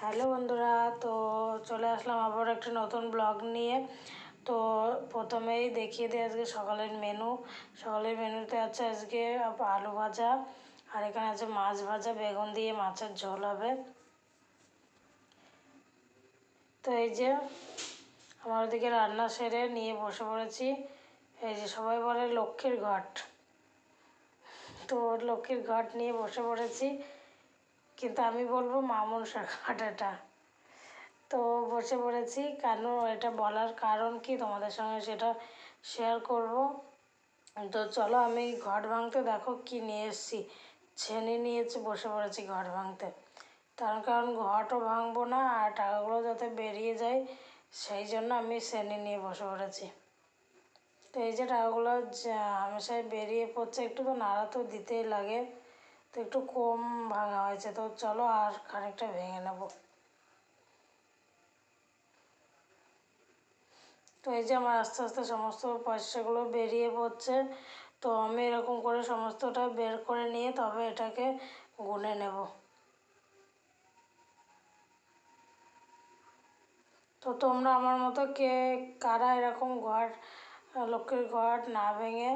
Hello বন্ধুরা, তো চলে আসলাম আবার একটা নতুন ব্লগ নিয়ে। তো প্রথমেই দেখিয়ে দিই আজকে সকালের মেনু সকালের মেনুতে আছে আজকে আলু ভাজা, আর এখানে আছে মাছ ভাজা, বেগুন দিয়ে মাছের ঝোল হবে। তো এই যে আমার ওদিকে রান্না সেরে নিয়ে বসে পড়েছি। এই যে সবাই বলে লক্ষ্মীর ঘট। তো লক্ষ্মীর ঘট নিয়ে বসে পড়েছি। কিন্তু আমি বলব মা মনসার ঘাট এটা তো বসে পড়েছি, কেন এটা বলার কারণ কি তোমাদের সঙ্গে সেটা শেয়ার করব। তো চলো আমি ঘট ভাঙতে দেখো কি নিয়ে এসেছি। ছেনে নিয়েছি, বসে পড়েছি ঘট ভাঙতে। তার কারণ ঘটও ভাঙবো না আর টাকাগুলো যাতে বেরিয়ে যায়, সেই জন্য আমি শ্রেণি নিয়ে বসে পড়েছি। তো এই যে টাকাগুলো হামেশাই বেরিয়ে পড়ছে একটু তো নাড়া তো দিতেই লাগে। তো একটু কম ভাঙা হয়েছে, তো চলো আর খানিকটা ভেঙে নেব। তো এই যে আমার আস্তে আস্তে সমস্ত পয়সাগুলো বেরিয়ে পড়ছে, তো আমি এরকম করে সমস্তটা বের করে নিয়ে তবে এটাকে গুনে নেব। তো তোমরা আমার মতো কে, কারা এরকম ঘর, লক্ষ্মীর ঘর না ভেঙে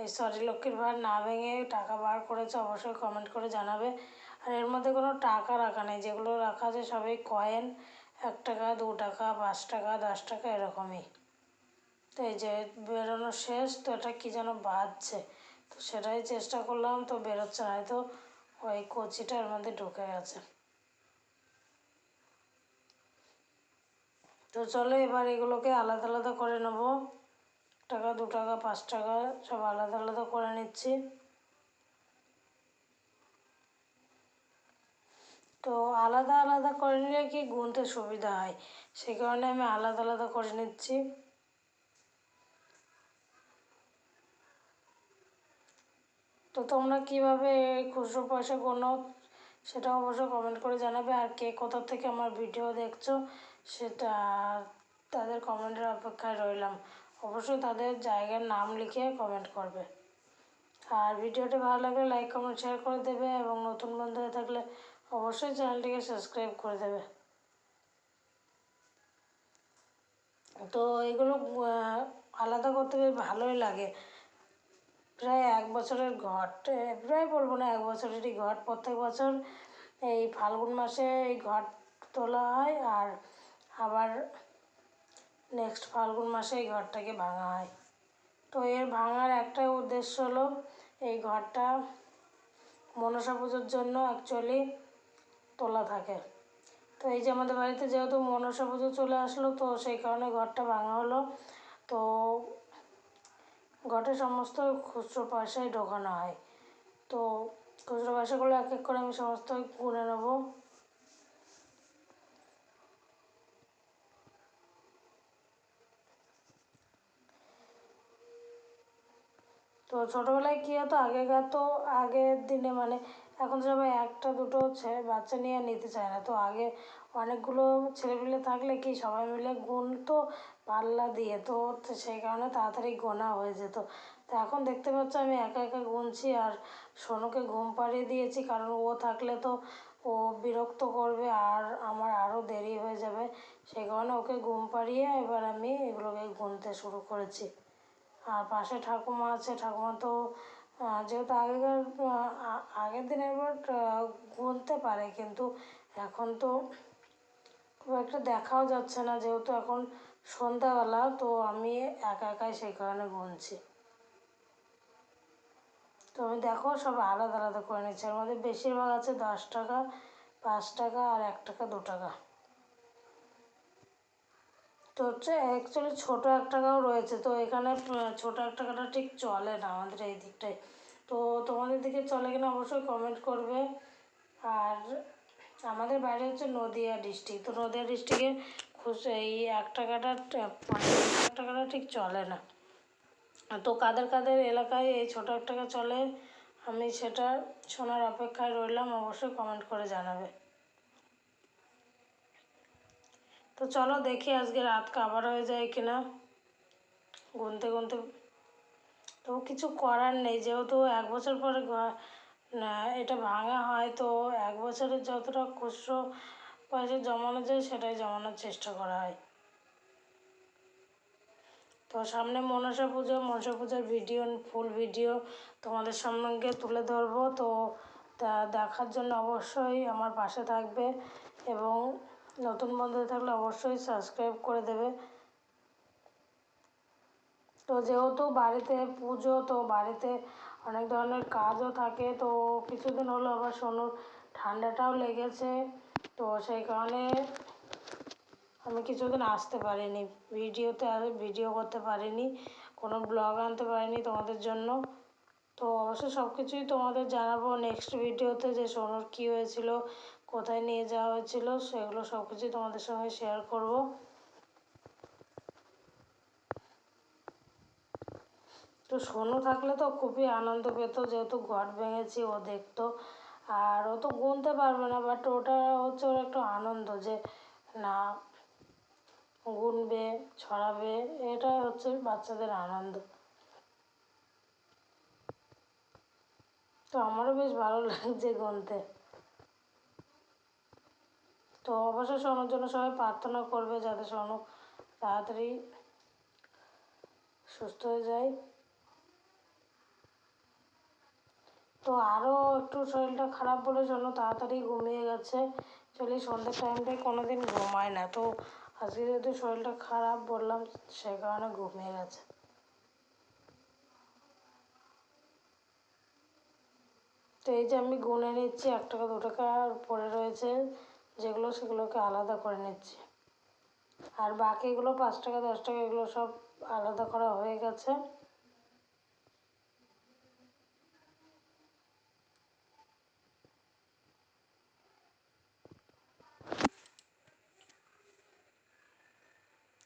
এই সরি লক্ষ্মীর ভার না ভেঙে টাকা বার করেছে, অবশ্যই কমেন্ট করে জানাবে। আর এর মধ্যে কোনো টাকা রাখা নেই, যেগুলো রাখা আছে সবই কয়েন এক টাকা, দু টাকা, পাঁচ টাকা, দশ টাকা, এরকমই। তো এই যে বেরোনো শেষ, তো এটা কী যেন বাজছে। তো সেটাই চেষ্টা করলাম, তো বেরোচ্ছে না, হয়তো ওই কচিটা এর মধ্যে ঢুকে গেছে। তো চলো এবার এগুলোকে আলাদা আলাদা করে নেব। টাকা, দু টাকা, পাঁচ টাকা, সব আলাদা আলাদা করে নিচ্ছি। তো আলাদা আলাদা করে নিলে কি গুনতে সুবিধা হয়? সেই কারণে আমি আলাদা আলাদা করে নিচ্ছি। তো তোমরা কীভাবে খুচরো পয়সা গোনো সেটা অবশ্যই কমেন্ট করে জানাবে। আর কে কোথা থেকে আমার ভিডিও দেখছ সেটা তাদের কমেন্টের অপেক্ষায় রইলাম। অবশ্যই তাদের জায়গার নাম লিখে কমেন্ট করবে। আর ভিডিওটি ভালো লাগলে লাইক কমেন্ট শেয়ার করে দেবে এবং নতুন বন্ধু হয়ে থাকলে অবশ্যই চ্যানেলটিকে সাবস্ক্রাইব করে দেবে। তো এগুলো আলাদা করতে বেশ ভালোই লাগে। প্রায় এক বছরের ঘট প্রায় বলব না এক বছরেরই ঘট, প্রত্যেক বছর এই ফাল্গুন মাসে এই ঘট তোলা হয়। আর আবার নেক্সট ফাল্গুন মাসে এই ঘরটাকে ভাঙা হয়। তো এর ভাঙার একটাই উদ্দেশ্য হলো, এই ঘরটা মনসা পুজোর জন্য অ্যাকচুয়ালি তোলা থাকে। তো এই যে আমাদের বাড়িতে যেহেতু মনসা পুজো চলে আসলো, তো সেই কারণে ঘরটা ভাঙা হলো। তো ঘটে সমস্ত খুচরো পয়সায় ঢোকানো হয়। তো খুচরো পয়সাগুলো এক এক করে আমি সমস্ত গুনে নেব। তো ছোটোবেলায় কী হতো? আগেকার তো আগের দিনে মানে এখন সবাই একটা, দুটো ছেলে বাচ্চা নিয়ে আর নিতে চায় না। তো আগে অনেকগুলো ছেলেপিলে থাকলে কি সবাই মিলে গুনতো পাল্লা দিয়ে, তো সেই কারণে তাড়াতাড়ি গোনা হয়ে যেত। তো এখন দেখতে পাচ্ছ আমি একা একা গুনছি আর সোনুকে ঘুম পাড়িয়ে দিয়েছি, কারণ ও থাকলে তো ও বিরক্ত করবে আর আমার আরও দেরি হয়ে যাবে। সেই কারণে ওকে ঘুম পাড়িয়ে এবার আমি এগুলোকে গুনতে শুরু করেছি। আর পাশে ঠাকুমা আছে, ঠাকুমা তো যেহেতু আগেকার আগের দিনের বাট গুনতে পারে, কিন্তু এখন তো খুব একটা দেখাও যাচ্ছে না, যেহেতু এখন সন্ধ্যাবেলা, তো আমি একা একাই সেই কারণে গুনছি। তো আমি দেখো, সব আলাদা আলাদা করে নিচ্ছি। এর মধ্যে বেশিরভাগ আছে দশ টাকা, পাঁচ টাকা আর এক টাকা দু টাকা। তো হচ্ছে অ্যাকচুয়ালি ছোটো এক টাকাও রয়েছে, তো এখানে ছোটো এক টাকাটা ঠিক চলে না আমাদের এই দিকটায়। তো তোমাদের দিকে চলে কিনা অবশ্যই কমেন্ট করবে। আর আমাদের বাইরে হচ্ছে নদিয়া ডিস্ট্রিক্ট তো নদিয়া ডিস্ট্রিক্টে খুশ এই এক টাকাটা এক টাকাটা ঠিক চলে না। তো কাদের কাদের এলাকায় এই ছোটো এক টাকা চলে, আমি সেটা শোনার অপেক্ষায় রইলাম, অবশ্যই কমেন্ট করে জানাবে। তো চলো দেখি আজকে রাত কাবার হয়ে যায় কিনা। গুনতে গুনতে তো কিছু করার নেই, যেহেতু এক বছর পরে এটা ভাঙা হয়, তো এক বছরের যতটা খুচরো পয়সা জমানো যায় সেটাই জমানোর চেষ্টা করা হয়। তো সামনে মনসা পুজো, মনসা পুজোর ভিডিও, ফুল ভিডিও তোমাদের সামনে তুলে ধরবো। তো তা দেখার জন্য অবশ্যই আমার পাশে থাকবে এবং নতুন বন্ধু থাকলে অবশ্যই সাবস্ক্রাইব করে দেবে। তো যেহেতু বাড়িতে পুজো, তো বাড়িতে অনেক ধরনের কাজও থাকে, তো কিছুদিন হলো আবার সোনুর ঠান্ডাটাও লেগেছে, তো সেই কারণে আমি কিছুদিন আসতে পারিনি। ভিডিওতে আর ভিডিও করতে পারিনি, কোনো ব্লগ আনতে পারিনি তোমাদের জন্য। তো অবশ্যই সব কিছুই তোমাদের জানাব নেক্সট ভিডিওতে যে সোনুর কী হয়েছিল কোথায় নিয়ে যাওয়া হয়েছিল সেগুলো সব কিছুই তোমাদের সঙ্গে শেয়ার করব। তো সোনু থাকলে তো খুবই আনন্দ পেত, যেহেতু ঘট ভেঙেছি, ও দেখতো। আর ও তো গুনতে পারবে না বাট ওটা হচ্ছে ওর একটু আনন্দ যে, না, গুনবে, ছড়াবে এটা হচ্ছে বাচ্চাদের আনন্দ। তো আমারও বেশ ভালো লাগছে গুনতে। তো অবশ্যই সোনুর জন্য সবাই প্রার্থনা করবে যাতে সোনু তাড়াতাড়ি সুস্থ হয়ে যায়। তো আরও একটু শরীরটা খারাপ বলে জন্য তাড়াতাড়ি ঘুমিয়ে গেছে। চলি সন্ধ্যের টাইমটায় কোনো দিন ঘুমায় না। তো আজকে যেহেতু শরীরটা খারাপ বললাম, সে কারণে ঘুমিয়ে গেছে। তো এই যে আমি গুনে নিচ্ছি, এক টাকা, দু টাকা পড়ে রয়েছে। যেগুলো সেগুলোকে আলাদা করে নিচ্ছি। আর বাকিগুলো পাঁচ টাকা, দশ টাকা এগুলো সব আলাদা করা হয়ে গেছে।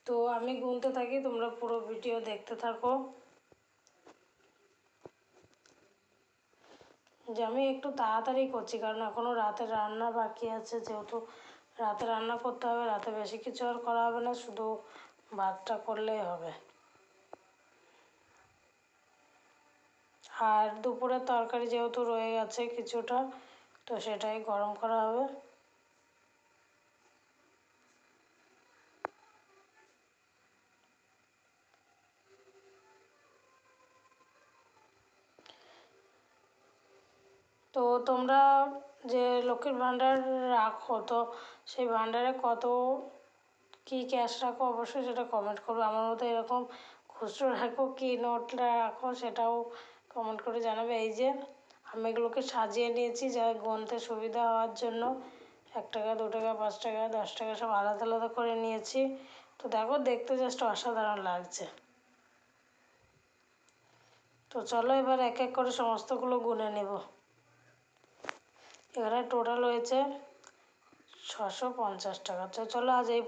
তো আমি গুনতে থাকি, তোমরা পুরো ভিডিও দেখতে থাকো। যে আমি একটু তাড়াতাড়ি করছি, কারণ এখনও রাতের রান্না বাকি আছে। যেহেতু রাতে রান্না করতে হবে, রাতে বেশি কিছু আর করা হবে না, শুধু ভাতটা করলেই হবে। আর দুপুরের তরকারি যেহেতু রয়ে গেছে কিছুটা, তো সেটাই গরম করা হবে। তো তোমরা যে লক্ষ্মীর ভাণ্ডার রাখো, তো সেই ভাণ্ডারে কত, কি ক্যাশ রাখো অবশ্যই সেটা কমেন্ট করবে। আমার মতো এরকম খুচরো রাখো, কি নোট রাখো সেটাও কমেন্ট করে জানাবে। এই যে আমি এগুলোকে সাজিয়ে নিয়েছি যা গুনতে সুবিধা হওয়ার জন্য এক টাকা, দু টাকা, পাঁচ টাকা, দশ টাকা সব আলাদা আলাদা করে নিয়েছি। তো দেখো দেখতে জাস্ট অসাধারণ লাগছে। তো চলো এবার এক এক করে সমস্তগুলো গুনে নেব। এখানে টোটাল হয়েছে ছশো পঞ্চাশ টাকা। তো চলো আজ এই